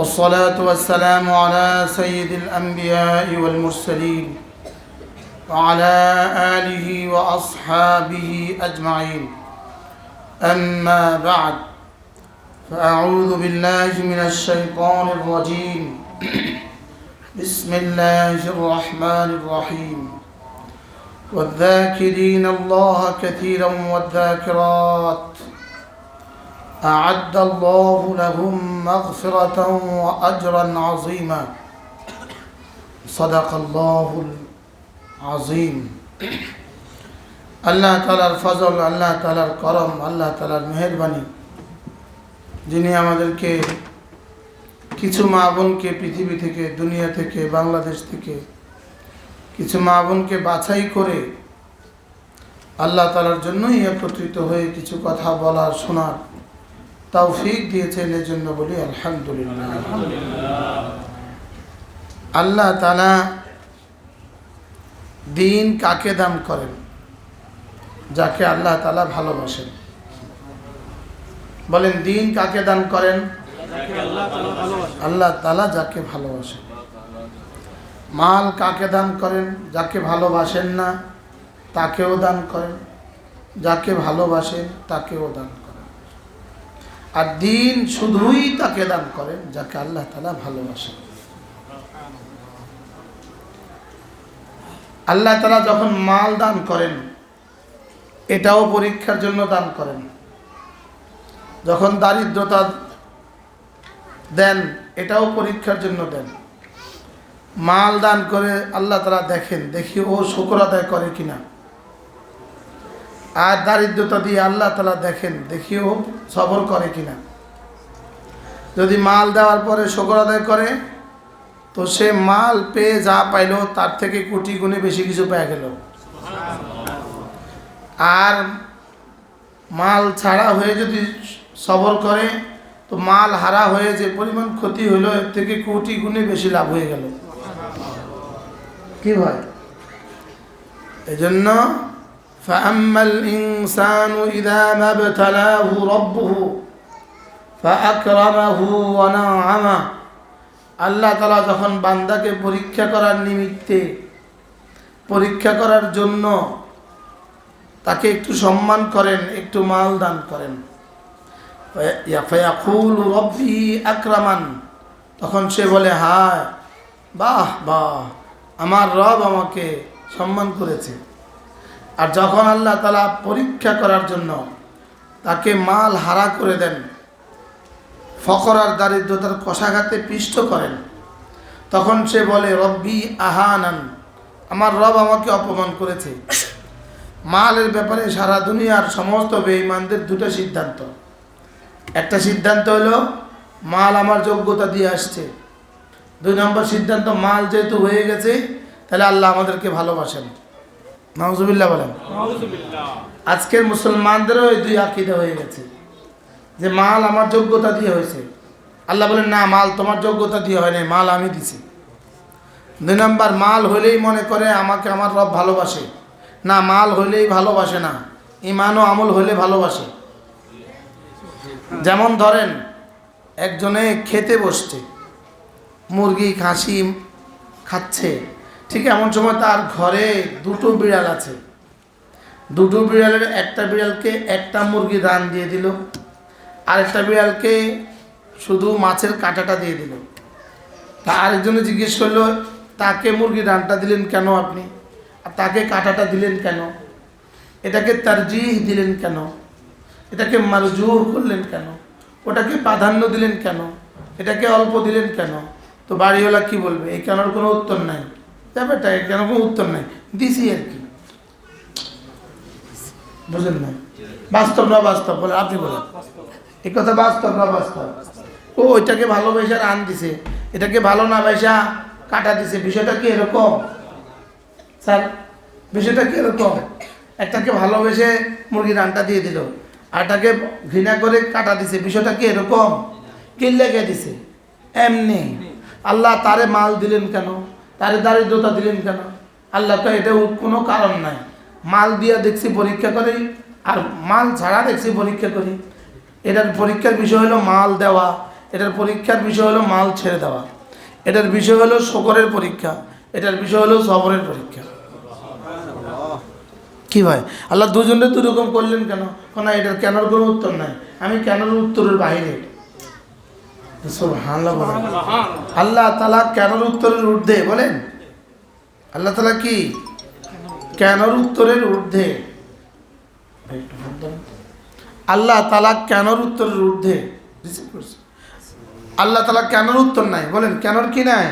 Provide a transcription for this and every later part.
والصلاة والسلام على سيد الأنبياء والمرسلين وعلى آله وأصحابه أجمعين. أما بعد فأعوذ بالله من الشيطان الرجيم. بسم الله الرحمن الرحيم. والذاكرين الله كثيرا والذاكرات. أعد الله لهم مغفرة وأجرا عظيما صدق الله العظيم আল্লাহ তালার ফজল আল্লাহ তালার করম আল্লাহ তালার মেহরবানি যিনি আমাদেরকে কিছু মা বোনকে পৃথিবী থেকে দুনিয়া থেকে বাংলাদেশ থেকে কিছু মা বোনকে বাছাই করে আল্লাহ তালার জন্যই একত্রিত হয়ে কিছু কথা বলার শোনার তৌফিক দিয়েছেন এর জন্য বলি আলহামদুলিল্লাহ। আল্লাহ তালা দিন কাকে দান করেন? যাকে আল্লাহ তালা ভালোবাসেন। বলেন, দিন কাকে দান করেন? আল্লাহ তালা যাকে ভালোবাসেন। মাল কাকে দান করেন? যাকে ভালোবাসেন না, তাকেও দান করেন। যাকে ভালোবাসেন, তাকেও দান আর দিন শুধুই তাকে দান করেন যাকে আল্লাহ তালা ভালোবাসেন। আল্লাহ তালা যখন মাল দান করেন, এটাও পরীক্ষার জন্য দান করেন। যখন দারিদ্রতা দেন, এটাও পরীক্ষার জন্য দেন। মাল দান করে আল্লাহ তালা দেখেন, দেখি ও শুকর আদায় করে কিনা। আর দারিদ্রতা দিয়ে আল্লাহ তালা দেখেন, দেখিও সবর করে কিনা। যদি মাল দেওয়ার পরে শুকর আদায় করে, তো সে মাল পেয়ে যা পাইলো, তার থেকে কোটি গুণে বেশি কিছু পেয়ে গেল। আর মাল ছাড়া হয়ে যদি সবর করে, তো মাল হারা হয়ে যে পরিমাণ ক্ষতি হলো এর থেকে কোটি গুণে বেশি লাভ হয়ে গেল। কি হয়? এজন্য فأما الإنسان إذا ما ابتلاه ربه فأكرمه ونعمه আল্লাহ তালা যখন বান্দাকে পরীক্ষা করার নিমিত্তে পরীক্ষা করার জন্য তাকে একটু সম্মান করেন একটু মাল দান করেন ফায়াকুল রব্বি আক্রামান তখন সে বলে হায় বাহ বাহ আমার রব আমাকে সম্মান করেছে আর যখন আল্লাহ তালা পরীক্ষা করার জন্য তাকে মাল হারা করে দেন ফকর আর দারিদ্রতার কষাঘাতে পিষ্ট করেন, তখন সে বলে, রব্বি আহানান, আমার রব আমাকে অপমান করেছে। মালের ব্যাপারে সারা দুনিয়ার সমস্ত বেঈমানদের দুটো সিদ্ধান্ত। একটা সিদ্ধান্ত হলো, মাল আমার যোগ্যতা দিয়ে আসছে। দুই নম্বর সিদ্ধান্ত, মাল যেহেতু হয়ে গেছে, তাহলে আল্লাহ আমাদেরকে ভালোবাসেন। নজুবিল্লাহ বলেন। আজকের মুসলমানদেরও এই দুই আকিদা হয়ে গেছে। যে মাল আমার যোগ্যতা দিয়ে হয়েছে। আল্লাহ বলেন না মাল তোমার যোগ্যতা দিয়ে হয় নাই মাল আমি দিছি। দুই নম্বর মাল হইলেই মনে করে আমাকে আমার রব ভালোবাসে। না মাল হইলেই ভালোবাসে না ইমান ও আমল হইলে ভালোবাসে। যেমন ধরেন একজনে খেতে বসছে মুরগি খাসি খাচ্ছে ঠিক এমন সময় তার ঘরে দুটো বিড়াল আছে। দুটো বিড়ালের একটা বিড়ালকে একটা মুরগি দান দিয়ে দিল, আরেকটা বিড়ালকে শুধু মাছের কাঁটাটা দিয়ে দিল। তা আরেকজনে জিজ্ঞেস করল, তাকে মুরগি রানটা দিলেন কেন আপনি? আর তাকে কাঁটাটা দিলেন কেন? এটাকে তারজিহ দিলেন কেন? এটাকে মারজুহ করলেন কেন? ওটাকে প্রাধান্য দিলেন কেন? এটাকে অল্প দিলেন কেন? তো বাড়িওয়ালা কি বলবে? এই কেনর কোনো উত্তর নাই। ব্যাপারটা কেন কোনো উত্তর নাই? দিছি আর কি। বুঝলেন না? বাস্তব না বাস্তব? বলে, আপনি বলেন। এই কথা বাস্তব না বাস্তব? ও, ওইটাকে ভালোবেসে রান দিছে। এটাকে ভালো না বেসা কাটা দিছে। বিষয়টা কি এরকম? স্যার, বিষয়টা কি এরকম? একটাকে ভালোবেসে মুরগির রানটা দিয়ে দিল আরটাকে ঘৃণা করে কাটা দিছে। বিষয়টা কি এরকম? কি লেগে দিছে। এমনি। আল্লাহ তারে মাল দিলেন কেন? তারে দারিদ্রতা দিলেন কেন? আল্লাহ তো এটা কোনো কারণ নাই। মাল দিয়া দেখছি পরীক্ষা করি, আর মাল ছাড়া দেখছি পরীক্ষা করি। এটার পরীক্ষার বিষয় হলো মাল দেওয়া, এটার পরীক্ষার বিষয় হলো মাল ছেড়ে দেওয়া। এটার বিষয় হলো শকরের পরীক্ষা, এটার বিষয় হলো সবরের পরীক্ষা। কি ভাই? আল্লাহ দুজনে দুরকম করলেন কেন? না এটার কেনর কোনো উত্তর নাই। আমি কেনর উত্তরের বলেন। আল্লাহ তালা কেনর উত্তরের ঊর্ধ্বে বলেন? আল্লাহ তালা কি? কেনর উত্তরের ঊর্ধ্বে। আল্লাহ তালা কেনর উত্তরের ঊর্ধ্বে। আল্লাহ তালা কেনর উত্তর নাই বলেন? কেনর কি নাই।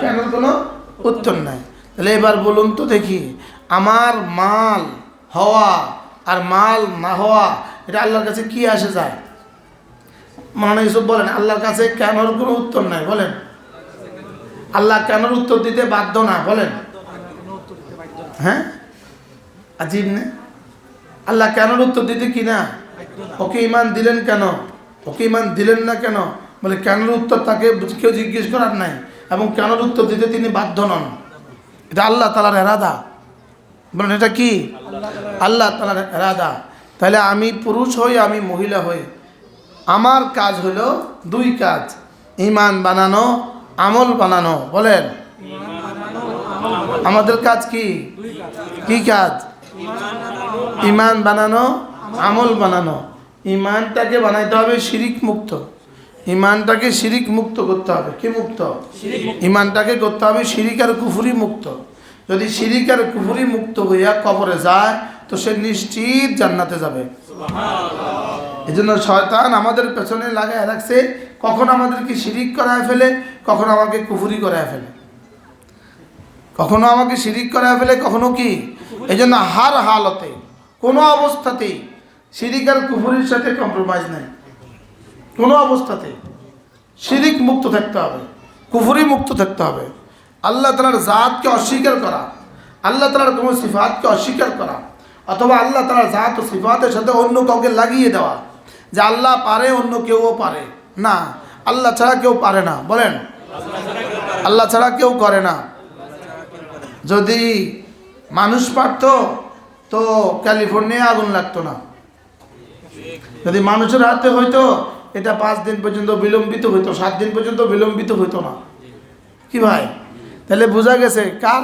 কেনর কোনো উত্তর নাই। তাহলে এবার বলুন তো দেখি আমার মাল হওয়া আর মাল না হওয়া এটা আল্লাহর কাছে কি আসে যায়? মনে ইসব বলেন, আল্লাহর কাছে কেনর কোনো উত্তর নাই? বলেন। আল্লাহ কেনর উত্তর দিতে বাধ্য না? বলেন। হ্যাঁ? আজিব নে? আল্লাহ কেনর উত্তর দিতে কি না? ওকে ইমান দিলেন কেন? ওকে ইমান দিলেন না কেন? বলে কেনর উত্তর তাকে কেউ জিজ্ঞেস করার নাই এবং কেনর উত্তর দিতে তিনি বাধ্য নন? এটা আল্লাহ তালার এরাদা। বলেন, এটা কি? আল্লাহ তালার এরাদা। তাহলে আমি পুরুষ হই, আমি মহিলা হই। আমার কাজ হলো দুই কাজ ইমান বানানো, আমল বানানো, বলেন। আমাদের কাজ কি? কি কাজ? ইমান বানানো, আমল বানানো। ইমানটাকে বানাইতে হবে শিরিক মুক্ত। ইমানটাকে শিরিক মুক্ত করতে হবে। কি মুক্ত? ইমানটাকে করতে হবে শিরিক আর কুফুরি মুক্ত। যদি শিরিক আর কুফুরি মুক্ত হইয়া কবরে যায়, তো সে নিশ্চিত জান্নাতে যাবে। এই জন্য শয়তান আমাদের পেছনে লাগায় রাখছে, কখন আমাদেরকে শিরিক করায় ফেলে, কখনো আমাকে কুফুরি করায় ফেলে। কখনো আমাকে শিরিক করায় ফেলে, কখনো কি? এই জন্য হার হালতে, কোনো অবস্থাতেই শিরিক আর কুফুরির সাথে কম্প্রোমাইজ নাই। কোনো অবস্থাতে। শিরিক মুক্ত থাকতে হবে, কুফুরি মুক্ত থাকতে হবে। আল্লাহ তালার জাতকে অস্বীকার করা, আল্লাহ তালার কোনো সিফাতকে অস্বীকার করা, অথবা আল্লাহ তালার জাত ও সিফাতের সাথে অন্য কাউকে লাগিয়ে দেওয়া যে আল্লাহ পারে, অন্য কেউও পারে। না, আল্লাহ ছাড়া কেউ পারে না। বলেন, আল্লাহ ছাড়া কেউ করে না। যদি মানুষ পারত, তো ক্যালিফোর্নিয়া আগুন লাগতো না। যদি মানুষের হাতে হইতো, এটা পাঁচ দিন পর্যন্ত বিলম্বিত হইতো, সাত দিন পর্যন্ত বিলম্বিত হইতো না। কি ভাই? তাহলে বোঝা গেছে, কার